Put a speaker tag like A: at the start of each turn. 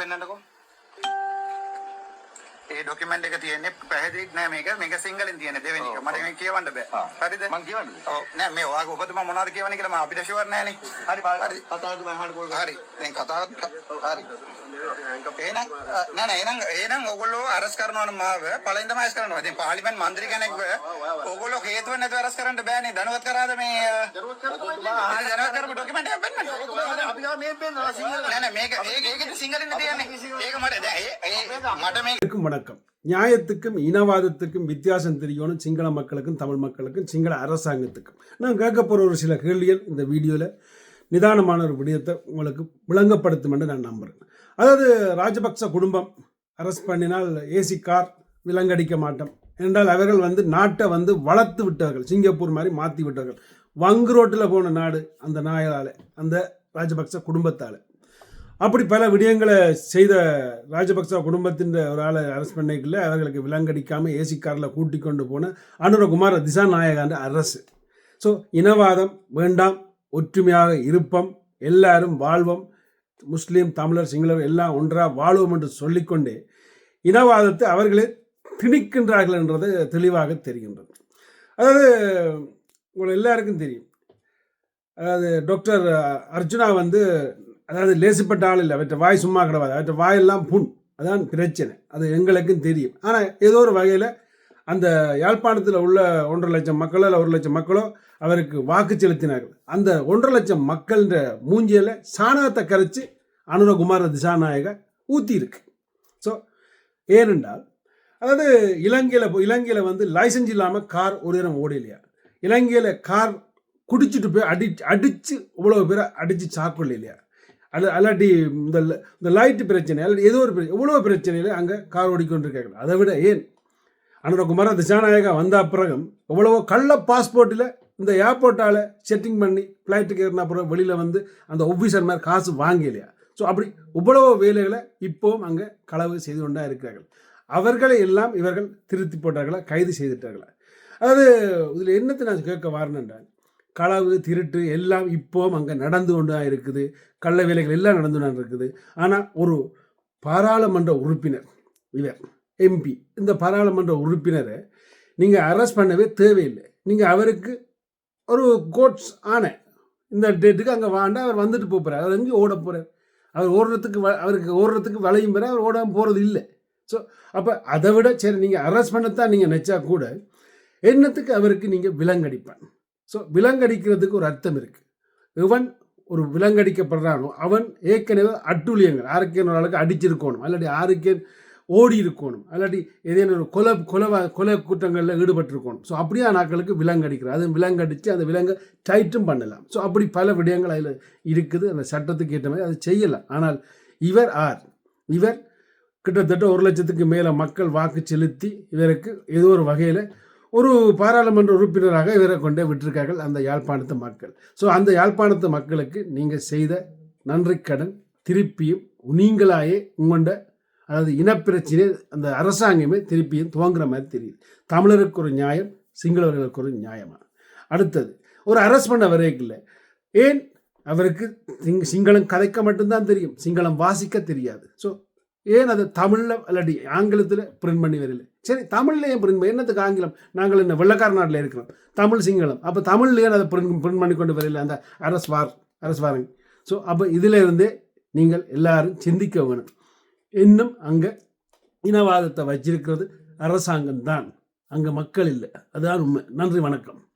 A: පෙන්න්නකෝ ඒ document එක තියෙන්නේ පැහැදිලි නෑ මේක. මේක සිංහලෙන් තියෙන දෙවෙනි එක. මට මේක කියවන්න බෑ. හරිද?
B: මං කියවන්නද?
A: ඔව්. නෑ මේ ඔයාගේ ඔබතුමා මොනවද කියවන්නේ කියලා මම අපිට ෂුවර් නෑනේ.
B: හරි බලන්න කතාවද මම අහන්න කෝල්
A: හරි. දැන් කතාව හරි එහෙනම් අ, නෑ නෑ එහෙනම් එහෙනම් ඔයගොල්ලෝ අරස් කරනවා නම් මාව පළවෙනි තමයි අරස් කරනවා ඉතින් පාර්ලිමේන්තු මන්ත්‍රී කෙනෙක්ව ඔයගොල්ලෝ හේතුව නැතුව අරස් කරන්න බෑනේ දැනුවත් කරාද මේ අ, ආ, දැනුවත් කරපු ඩොකියුමන්ට් එකක් පෙන්නන්න
B: අපි ගාව මේ පෙන්නනවා සිංහල
A: නෑ නෑ මේක ඒක ඒකද සිංහලෙන් තියන්නේ ඒක මට දැන් ඒ- ඒ මට මේක
C: அனைவருக்கும் வணக்கம் நியாயத்துக்கும் இனவாதத்துக்கும் வித்தியாசம் தெரியணும் சிங்கள மக்களுக்கும் தமிழ் மக்களுக்கும் சிங்கள அரசாங்கத்துக்கும் நான் கேட்க போகிற ஒரு சில கேள்விகள் இந்த வீடியோவில் நிதானமான ஒரு விடயத்தை உங்களுக்கு விளங்கப்படுத்தும் என்று நான் நம்புகிறேன் அதாவது ராஜபக்ச குடும்பம் அரெஸ்ட் பண்ணினால் ஏசி கார் விலங்கடிக்க மாட்டோம். என்றால் அவர்கள் வந்து நாட்டை வந்து வளர்த்து விட்டார்கள் சிங்கப்பூர் மாதிரி மாற்றி விட்டார்கள் வங்கு ரோட்டில் போன நாடு அந்த நாயால் அந்த ராஜபக்ச குடும்பத்தால். அப்படி பல விடயங்களை செய்த ராஜபக்ச குடும்பத்தின் ஒரு ஆளை அரெஸ்ட் பண்ணிக்கல. அவர்களுக்கு விலங்கடிக்காமல் ஏசி காரில் கூட்டி கொண்டு போன அனுரகுமார திசாநாயகாண்ட அரசு. ஸோ இனவாதம் வேண்டாம் ஒற்றுமையாக இருப்போம். எல்லாரும் வாழ்வோம். முஸ்லீம் தமிழர் சிங்களர் எல்லாம் ஒன்றாக வாழுவோம் என்று சொல்லிக்கொண்டே இனவாதத்தை அவர்களே திணிக்கின்றார்கள் என்றது தெளிவாக தெரிகின்றது. அதாவது உங்களை எல்லாருக்கும் தெரியும். அதாவது டாக்டர் அர்ஜுனா வந்து அதாவது லேசிப்பட்ட ஆள் இல்லை. அவற்றை வாய் சும்மா கிடவாது. அவற்றை வாயெல்லாம் புண். அதான் பிரச்சனை. அது எங்களுக்கும் தெரியும். ஆனால் ஏதோ ஒரு வகையில் அந்த யாழ்ப்பாணத்தில் உள்ள ஒன்றரை லட்சம் மக்களோ இல்லை ஒரு லட்சம் மக்களோ அவருக்கு வாக்கு செலுத்தினார்கள். அந்த ஒன்றரை லட்சம் மக்கள்ன்ற மூஞ்சியில் சாணகத்தை கரைச்சி அனுரகுமார திசாநாயக ஊற்றியிருக்கு ஸோ ஏனென்றால் அதாவது இலங்கையில் இலங்கையில் வந்து லைசன்ஸ் இல்லாமல் கார் ஒரு தினம் ஓடலையா? இலங்கையில் கார் குடிச்சிட்டு போய் அடி அடித்து இவ்வளோ பேரை அடித்து சாக்கொள்ள இல்லையா அல்ல அல்லாட்டி இந்த இந்த லைட்டு பிரச்சனை அல்லாட்டி ஏதோ ஒரு பிரச்சனை எவ்வளோ பிரச்சனையில் அங்கே கார் ஓடிக்கொண்டிருக்காங்க அதை விட ஏன்? அனுரகுமார திசாநாயகா வந்த அப்புறம் எவ்வளவோ கள்ள பாஸ்போர்ட்டில் இந்த ஏர்போர்ட்டால் செட்டிங் பண்ணி ஃப்ளைட்டுக்கு ஏறின அப்புறம் வெளியில் வந்து அந்த ஒஃபீஸர் மாதிரி காசு வாங்கலையா? ஸோ அப்படி இவ்வளவோ வேலைகளை இப்போவும் அங்கே களவு செய்து கொண்டா இருக்கிறார்கள். அவர்களை எல்லாம் இவர்கள் திருத்தி போட்டார்களா? கைது செய்துட்டார்களா? அதாவது இதில் என்னத்தை நான் கேட்க வரணுன்றால் களவு திருட்டு எல்லாம் இப்போவும் அங்கே நடந்து கொண்டு தான் இருக்குது. கள்ள வேலைகள் எல்லாம் நடந்து கொண்டு இருக்குது. ஆனால் ஒரு பாராளுமன்ற உறுப்பினர் இவர் எம்பி இந்த பாராளுமன்ற உறுப்பினரை நீங்கள் அரெஸ்ட் பண்ணவே தேவையில்லை. நீங்கள் அவருக்கு ஒரு கோட்ஸ் ஆணை இந்த டேட்டுக்கு அங்கே வாண்டா அவர் வந்துட்டு போகிறார் அவர் எங்கேயும் ஓட போகிறார் அவர் ஓடுறதுக்கு வ- அவருக்கு ஓடுறதுக்கு வளையும் பெற அவர் ஓடாமல் போகிறது இல்லை. ஸோ அப்போ அதை விட சரி நீங்கள் அரெஸ்ட் பண்ணத்தான் நீங்கள் நினச்சா கூட என்னத்துக்கு அவருக்கு நீங்கள் விலங்கடிப்பான் ஸோ விலங்கடிக்கிறதுக்கு ஒரு அர்த்தம் இருக்குது இவன் ஒரு விலங்கடிக்கப்படுறானோ அவன் ஏற்கனவே அட்டுழியங்கள் ஆரோக்கியன் ஒரு அளவுக்கு அடிச்சிருக்கணும். அல்லாட்டி ஆரோக்கியன் ஓடி இருக்கணும் இல்லாட்டி ஏதேனும் ஒரு கொலை கொலை கொலை கூட்டங்களில் ஈடுபட்டிருக்கணும். ஸோ அப்படியே நாட்களுக்கு விலங்கடிக்கிறார். அது விலங்கடித்து அந்த விலங்கை டைட்டும் பண்ணலாம். ஸோ அப்படி பல விடயங்கள் அதில் இருக்குது. அந்த சட்டத்துக்கு ஏற்ற மாதிரி அதை செய்யலாம். ஆனால் இவர் ஆர் இவர் கிட்டத்தட்ட ஒரு லட்சத்துக்கு மேலே மக்கள் வாக்கு செலுத்தி இவருக்கு ஏதோ ஒரு வகையில் ஒரு பாராளுமன்ற உறுப்பினராக இவரை கொண்டே விட்டிருக்கார்கள் அந்த யாழ்ப்பாணத்து மக்கள். ஸோ அந்த யாழ்ப்பாணத்து மக்களுக்கு நீங்கள் செய்த நன்றிக்கடன் திருப்பியும் நீங்களாயே உங்கள்கிட்ட அதாவது இனப்பிரச்சனை அந்த அரசாங்கமே திருப்பியும் துவங்குற மாதிரி தெரியுது. தமிழருக்கு ஒரு நியாயம் சிங்களவர்களுக்கு ஒரு நியாயமா அடுத்தது ஒரு அரசு பண்ண வரைக்கும் ஏன் அவருக்கு சிங் சிங்களம் கதைக்க மட்டும்தான் தெரியும் சிங்களம் வாசிக்க தெரியாது. ஸோ ஏன் அதை தமிழில் இல்லாட்டி ஆங்கிலத்தில் பிரிண்ட் பண்ணி வரல சரி தமிழ்ல ஏன் பிரிண்ட் பண்ணி என்னத்துக்கு ஆங்கிலம்? நாங்கள் என்ன வெள்ளக்கார நாட்டில் இருக்கிறோம் தமிழ் சிங்களம். அப்போ தமிழ்ல ஏன் அதை பிரிண்ட் பிரிண்ட் பண்ணி கொண்டு வரல அந்த அரசு வார் அரசு வாரங்க ஸோ அப்போ இதில் நீங்கள் எல்லாரும் சிந்திக்க வேணும். இன்னும் அங்கே இனவாதத்தை வச்சிருக்கிறது அரசாங்கம் தான் அங்கே மக்கள் இல்லை. அதுதான் உண்மை. நன்றி வணக்கம்.